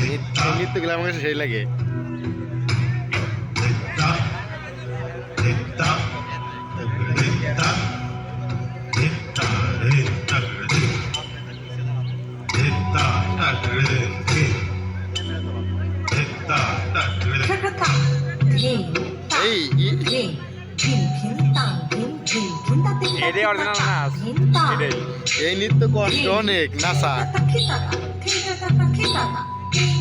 নৃত্য গেলে আমার কাছে সেই লাগে। এটাই অরিজিনাল নাচ এটাই এই নৃত্য কষ্ট অনেক নাচা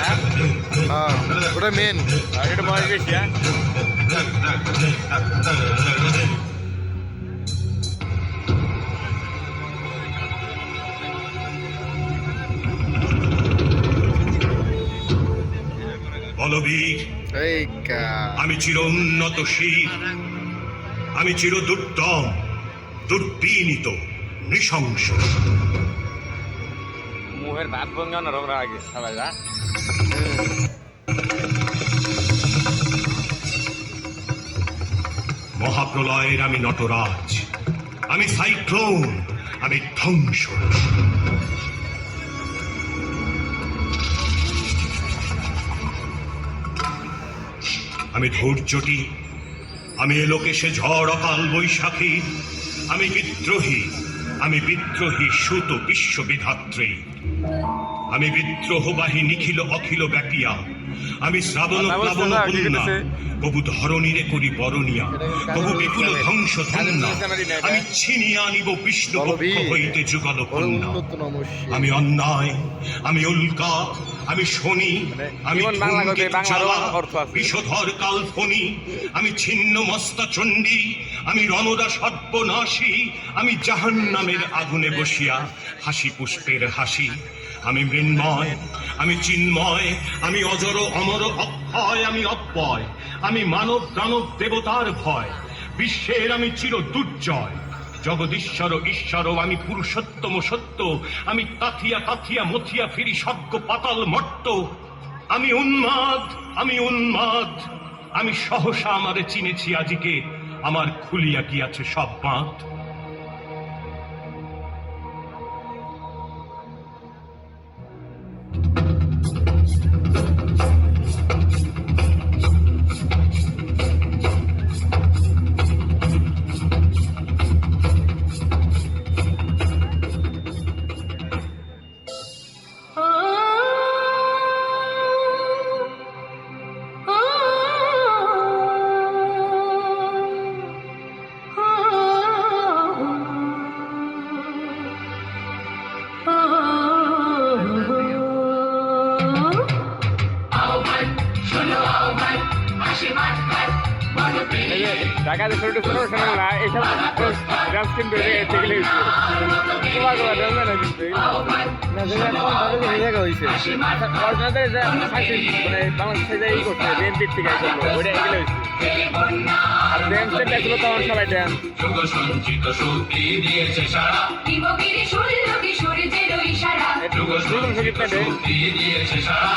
হ্যাঁ? ওটা মেন আর এটা বয়স বেশি হ্যাঁ? বলবীর এই আমি চির উন্নত শীর আমি চির দুর্দম দুর্বিনীত নৃশংস। মুহের ভাত ভঙ্গে অন্যরকম আগে সবাই মহাপ্রলয়ের আমি নটরাজ, আমি সাইক্লোন, আমি ধ্বংস আমি ধৈর্যটি, আমি এলোকে সে ঝড়, অকাল বৈশাখী, আমি বিদ্রোহী আমি বিদ্রোহী সুত বিশ্ববিধাত্রী Thank you. আমি বিদ্রোহ বিদ্রোহবাহী নিখিল অখিল ব্যাপিয়া। আমি শ্রাবণ কথা প্লাবন কন্যা করতেছে? ধরণীরে করি বরণিয়া। কবু বিপুল ধ্বংস ধন্যা। আমি ছিনিয়ে আনিব বিষ্ণু পক্ষ হইতে যুগল কন্যা। আমি অন্যায় আমি উল্কা আমি শনি মানে আমি। বিষধর কালফনি আমি ছিন্ন মস্তা চণ্ডী আমি রণদা সর্বনাশী আমি জাহান নামের আগুনে বসিয়া হাসি পুষ্পের হাসি আমি মৃন্ময়, আমি চিন্ময়, আমি অজর, অমর, অক্ষয়, আমি অব্যয়, আমি মানব, দানব, দেবতার ভয়, বিশ্বের আমি চির দুর্জয়। জগদীশ্বর, ঈশ্বর আমি পুরুষোত্তম সত্য, আমি তাথিয়া তাথিয়া, মথিয়া ফিরি স্বর্গ, পাতাল মর্ত। আমি উন্মাদ আমি উন্মাদ, আমি সহসা আমারে চিনেছি আজিকে, আমার খুলিয়া গিয়াছে সব বাঁধ। যে ছোট ছোট শোনা না এইসব ডান্স কিন্তু এগুলো তোমার কথা ডান্স না কিন্তু মানে বাংলাদেশে যে ই করছে বিএনপির থেকে করল ওইটা এগুলো হয়েছে আর ড্যান্স টেন্স ছিল তখন সবাই ড্যান্স দিয়েছে সারা।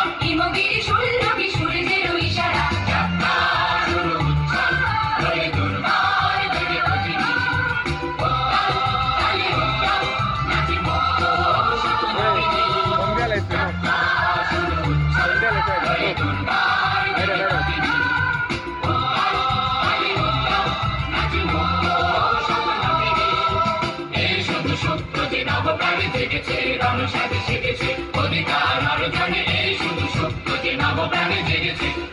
নবপ্রাণী জেগেছে।